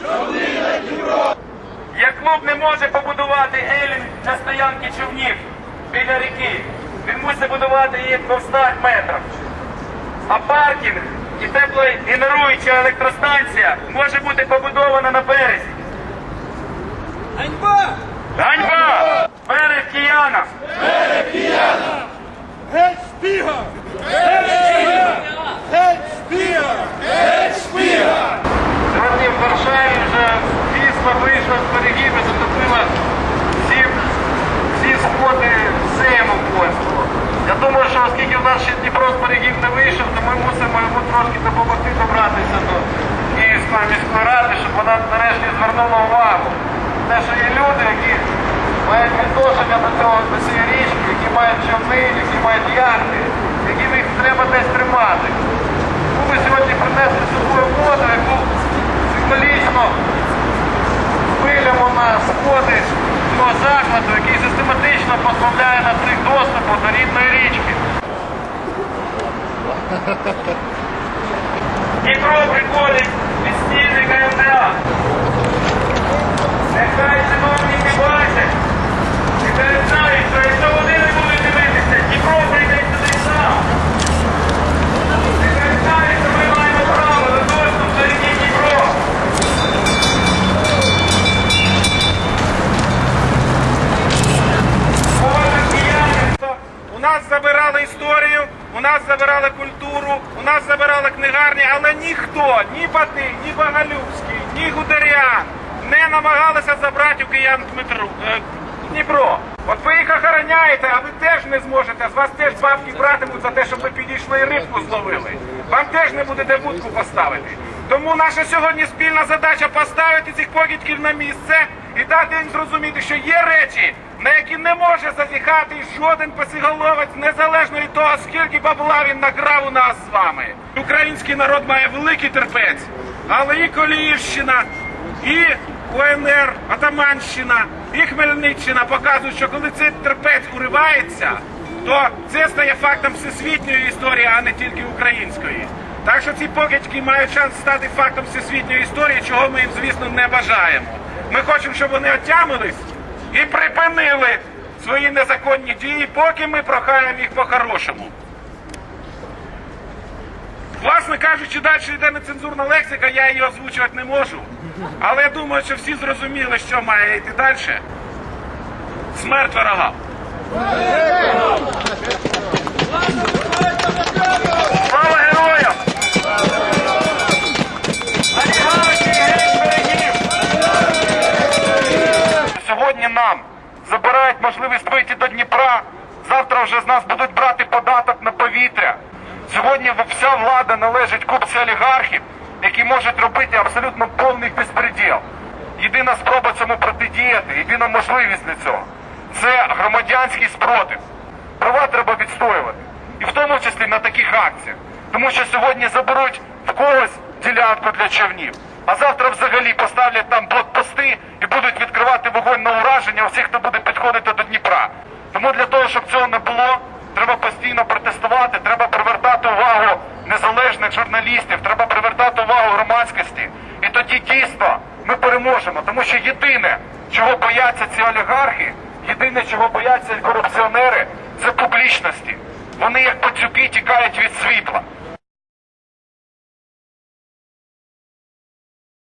на Дніпро! Як клуб не може побудувати елін для стоянки човнів біля ріки, він мусить будувати її в 200 метрах. А паркінг і теплогенеруюча електростанція може бути побудована на березі. Ганьба! Ганьба! Берег Кияна! Геть шпіга! Геть шпіга! Геть шпіга! Сьогодні в Варшаві вже вісла вийшла з берегів і затопила всі, всі сходи Сейму польського. Я думаю, що оскільки в нас ще Дніпро з берегів не вийшов, то ми мусимо йому трошки допомогти добратися до Київської міської ради, щоб вона нарешті звернула увагу. Те, що є люди, які мають відношення до цього до цієї річки, які мають човни, які мають яхти, яким їх треба десь тримати. Ми сьогодні принесли з собою воду, яку символічно вилємо на сходи цього закладу, який систематично позбавляє нас цих доступу до рідної річки. Дніпро приходить від стіни КМДА. Нехай чиновники бачать, нехай знають, що якщо вони не будуть дивитися, Дніпро прийде сюди сам. Нехай знають, що ми маємо право на доступ до ріки Дніпро. Кожен киянин У нас забирали історію, у нас забирали культуру, у нас забирали книгарні, але ніхто, ні Батий, ні Боголюбський, ні Гударян не намагалися забрати у киян Дмитру, е, Дніпро. От ви їх охороняєте, а ви теж не зможете. З вас теж бабки братимуть за те, щоб ви підійшли і рибку зловили. Вам теж не буде де будку поставити. Тому наша сьогодні спільна задача поставити цих покидьків на місце і дати їм зрозуміти, що є речі, на які не може зазіхати жоден посіголовець, незалежно від того, скільки бабла він накрав у нас з вами. Український народ має великий терпець, але і Коліївщина, і УНР, Атаманщина, і Хмельниччина показують, що коли цей терпець уривається, то це стає фактом всесвітньої історії, а не тільки української. Так що ці покидьки мають шанс стати фактом всесвітньої історії, чого ми їм, звісно, не бажаємо. Ми хочемо, щоб вони отямились і припинили свої незаконні дії, поки ми прохаємо їх по-хорошому. Власне кажучи, далі йде нецензурна лексика, я її озвучувати не можу. Але я думаю, що всі зрозуміли, що має йти далі. Смерть ворогам. Нам забирають можливість вийти до Дніпра. Завтра вже з нас будуть брати податок на повітря. Сьогодні вся влада належить купці олігархів, які можуть робити абсолютно повний безпреділ. Єдина спроба цьому протидіяти, єдина можливість для цього це громадянський спротив. Права треба відстоювати. І в тому числі на таких акціях. Тому що сьогодні заберуть в когось ділянку для човнів, а завтра взагалі поставлять там блокпости і будуть відкривати вогонь на ураження усіх, хто буде підходити до Дніпра. Тому для того, щоб цього не було, треба постійно протестувати, треба привертати увагу незалежних журналістів, треба привертати увагу громадськості. І тоді дійсно ми переможемо. Тому що єдине, чого бояться ці олігархи, єдине, чого бояться корупціонери, це публічності. Вони як пацюки тікають від світла.